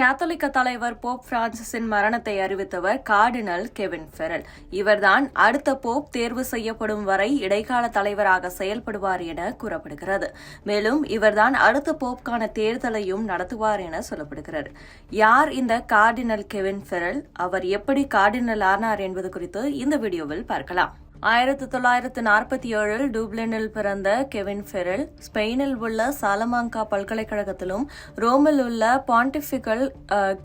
கேத்தலிக்க தலைவர் போப் பிரான்சிஸின் மரணத்தை அறிவித்தவர் cardinal Kevin Pharrell. இவர்தான் அடுத்த போப் தேர்வு செய்யப்படும் வரை இடைக்கால தலைவராக செயல்படுவார் என கூறப்படுகிறது. மேலும் இவர்தான் அடுத்த போப்கான தேர்தலையும் நடத்துவார் என சொல்லப்படுகிறது. யார் இந்த கார்டினல் கெவின் ஃபெரல்? அவர் எப்படி கார்டினல் ஆனார் என்பது குறித்து இந்த வீடியோவில் பார்க்கலாம். ஆயிரத்தி தொள்ளாயிரத்து நாற்பத்தி ஏழில் டூப்ளினில் பிறந்த கெவின் ஃபெரில் ஸ்பெயினில் உள்ள சாலமாங்கா பல்கலைக்கழகத்திலும் ரோமில் உள்ள பாண்டிஃபிகல்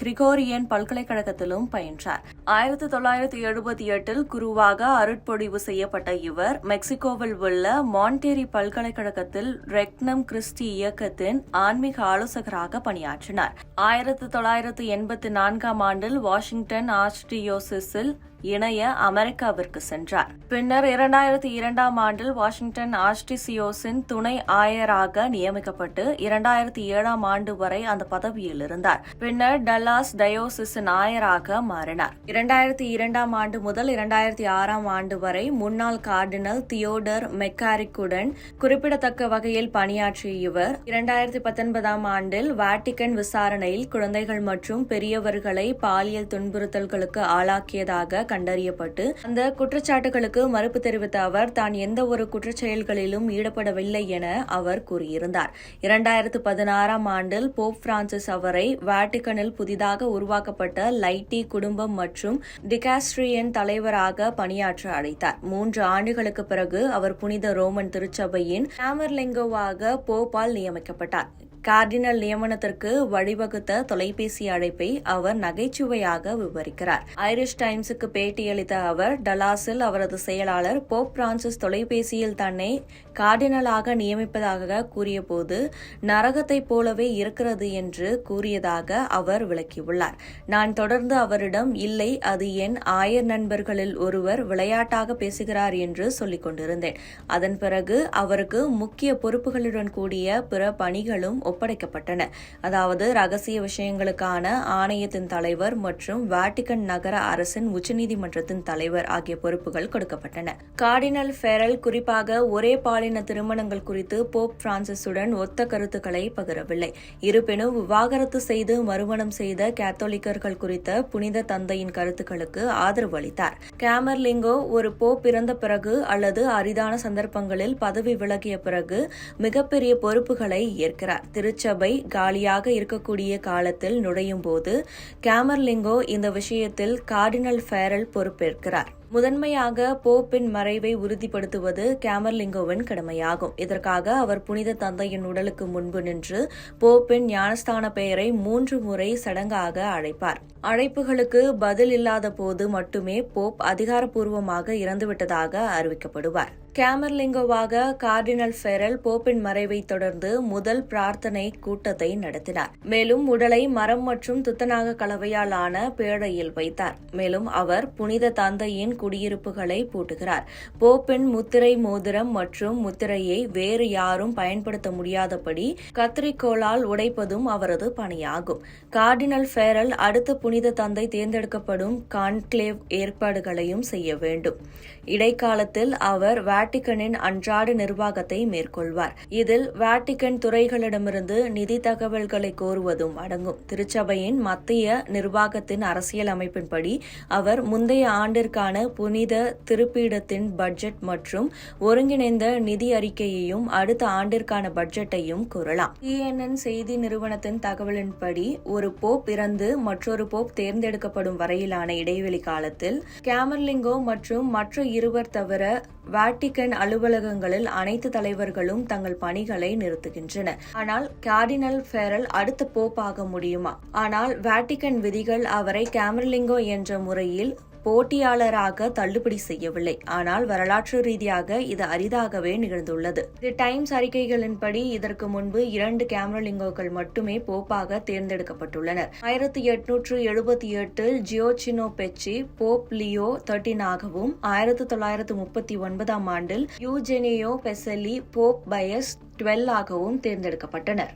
கிரிகோரியன் பல்கலைக்கழகத்திலும் பயின்றார். ஆயிரத்தி தொள்ளாயிரத்தி எழுபத்தி எட்டில் குருவாக அருட்பொழிவு செய்யப்பட்ட இவர் மெக்சிகோவில் உள்ள மாண்டேரி பல்கலைக்கழகத்தில் ரெக்னம் கிறிஸ்டி இயக்கத்தின் ஆன்மீக ஆலோசகராக பணியாற்றினார். ஆயிரத்தி தொள்ளாயிரத்து எண்பத்தி நான்காம் ஆண்டில் வாஷிங்டன் ஆர்ச்டியோசிஸில் இணைய அமெரிக்காவிற்கு சென்றார். பின்னர் இரண்டாயிரத்தி இரண்டாம் ஆண்டில் வாஷிங்டன் ஆஸ்டிசியோஸின் துணை ஆயராக நியமிக்கப்பட்டு இரண்டாயிரத்தி ஏழாம் ஆண்டு வரை அந்த பதவியில் இருந்தார். பின்னர் டல்லாஸ் டயோசிஸின் ஆயராக மாறினார். இரண்டாயிரத்தி இரண்டாம் ஆண்டு முதல் இரண்டாயிரத்தி ஆறாம் ஆண்டு வரை முன்னாள் கார்டினல் தியோடர் மெக்காரிக்குடன் குறிப்பிடத்தக்க வகையில் பணியாற்றிய இவர் இரண்டாயிரத்தி பத்தொன்பதாம் ஆண்டில் வாட்டிகன் விசாரணையில் குழந்தைகள் மற்றும் பெரியவர்களை பாலியல் துன்புறுத்தல்களுக்கு ஆளாக்கியதாக கண்டறியப்பட்டு அந்த குற்றச்சாட்டுகளுக்கு மறுப்பு தெரிவித்த அவர் தான் எந்த ஒரு குற்றச்செயல்களிலும் ஈடுபடவில்லை என அவர் கூறியிருந்தார். இரண்டாயிரத்து பதினாறாம் ஆண்டில் போப் பிரான்சிஸ் அவரை வாட்டிகனில் புதிதாக உருவாக்கப்பட்ட லைட்டி குடும்பம் மற்றும் டிகாஸ்ட்ரியன் தலைவராக பணியாற்ற அழைத்தார். மூன்று ஆண்டுகளுக்கு பிறகு அவர் புனித ரோமன் திருச்சபையின் கேமர்லிங்கோவாக போப்பால் நியமிக்கப்பட்டார். கார்டினல் நியமனத்திற்கு வழிவகுத்த தொலைபேசி அழைப்பை அவர் நகைச்சுவையாக விவரிக்கிறார். ஐரிஷ் டைம்ஸுக்கு பேட்டியளித்த அவர் டலாஸில் அவரது செயலாளர் போப் பிரான்சிஸ் தொலைபேசியில் தன்னை கார்டினலாக நியமிப்பதாக கூறியபோது நரகத்தைப் போலவே இருக்கிறது என்று கூறியதாக அவர் விளக்கியுள்ளார். நான் தொடர்ந்து அவரிடம் இல்லை அது என் ஆயர் நண்பர்களில் ஒருவர் விளையாட்டாக பேசுகிறார் என்று சொல்லிக் கொண்டிருந்தேன். அதன் பிறகு அவருக்கு முக்கிய பொறுப்புகளுடன் கூடிய பிற பணிகளும் ஒப்படைக்கப்பட்டன. அதாவது ரகசிய விஷயங்களுக்கான ஆணையத்தின் தலைவர் மற்றும் வாட்டிகன் நகர அரசின் உச்சநீதிமன்றத்தின் தலைவர் ஆகிய பொறுப்புகள் கொடுக்கப்பட்டன. கார்டினல் ஃபெரல் குறிப்பாக ஒரே பாலின திருமணங்கள் குறித்து போப் பிரான்சிஸுடன் ஒத்த கருத்துக்களை பகிரவில்லை. இருப்பினும் விவாகரத்து செய்து மறுமணம் செய்த கேத்தோலிக்கர்கள் குறித்த புனித தந்தையின் கருத்துக்களுக்கு ஆதரவு அளித்தார். கேமர்லிங்கோ ஒரு போப் பிறந்த பிறகு அல்லது அரிதான சந்தர்ப்பங்களில் பதவி விலகிய பிறகு மிகப்பெரிய பொறுப்புகளை ஏற்கிறார். திருச்சபை காலியாக இருக்கக்கூடிய காலத்தில் நுழையும் போது கேமர்லிங்கோ இந்த விஷயத்தில் கார்டினல் ஃபேரல் பொறுப்பேற்கிறார். முதன்மையாக போப்பின் மறைவை உறுதிப்படுத்துவது கேமர்லிங்கோவின் கடமையாகும். இதற்காக அவர் புனித தந்தையின் உடலுக்கு முன்பு நின்று போப்பின் ஞானஸ்தான பெயரை மூன்று முறை சடங்காக அழைப்பார். அழைப்புகளுக்கு பதில் இல்லாத போது மட்டுமே போப் அதிகாரப்பூர்வமாக இறந்துவிட்டதாக அறிவிக்கப்படுவார். கேமர்லிங்கோவாக கார்டினல் ஃபெரல் போப்பின் மறைவை தொடர்ந்து முதல் பிரார்த்தனை கூட்டத்தை நடத்தினார். மேலும் உடலை மரம் மற்றும் துத்தநாக கலவையால் ஆன பேழையில் வைத்தார். மேலும் அவர் புனித தந்தையின் குடியிருப்புகளை பூட்டுகிறார். போப்பின் முத்திரை மோதிரம் மற்றும் முத்திரையை வேறு யாரும் பயன்படுத்த முடியாதபடி கத்திரிக்கோளால் உடைப்பதும் அவரது பணியாகும். கார்டினல் ஃபேரல் அடுத்த புனித தந்தை தேர்ந்தெடுக்கப்படும் கான்க்ளேவ் ஏற்பாடுகளையும் செய்ய வேண்டும். இடைக்காலத்தில் அவர் வாட்டிகனின் அன்றாட நிர்வாகத்தை மேற்கொள்வார். இதில் வாட்டிகன் துறைகளிடமிருந்து நிதி தகவல்களை கோருவதும் அடங்கும். திருச்சபையின் மத்திய நிர்வாகத்தின் அரசியல் அமைப்பின்படி அவர் முந்தைய ஆண்டிற்கான புனித திருப்பீடத்தின் பட்ஜெட் மற்றும் ஒருங்கிணைந்த நிதி அறிக்கையையும் அடுத்த ஆண்டிற்கான பட்ஜெட்டையும் கூறலாம். டிஎன்என் செய்தி நிறுவனத்தின் தகவலின்படி ஒரு போப் இறந்து மற்றொரு போப் தேர்ந்தெடுக்கப்படும் வரையிலான இடைவெளி காலத்தில் கேமர்லிங்கோ மற்றும் மற்ற இருவர் தவிர வாட்டிக் வாட்டிகன் அலுவலகங்களில் அனைத்து தலைவர்களும் தங்கள் பணிகளை நிறுத்துகின்றனர். ஆனால் கார்டினல் ஃபெரல் அடுத்த போப் ஆக முடியுமா? ஆனால் வாட்டிகன் விதிகள் அவரை கேமர்லிங்கோ என்ற முறையில் போட்டியாளராக தள்ளுபடி செய்யவில்லை. ஆனால் வரலாற்று ரீதியாக இது அரிதாகவே நிகழ்ந்துள்ளது. தி டைம்ஸ் அறிக்கைகளின்படி இதற்கு முன்பு இரண்டு கேமரலிங்கோக்கள் மட்டுமே போப்பாக தேர்ந்தெடுக்கப்பட்டுள்ளனர். ஆயிரத்தி எட்நூற்று எழுபத்தி எட்டில் ஜியோச்சினோ பெச்சி போப் லியோ தேர்ட்டீனாகவும் ஆயிரத்தி தொள்ளாயிரத்து முப்பத்தி ஒன்பதாம் ஆண்டில் Eugenio Pacelli Pope Pius twelve ஆகவும் தேர்ந்தெடுக்கப்பட்டனர்.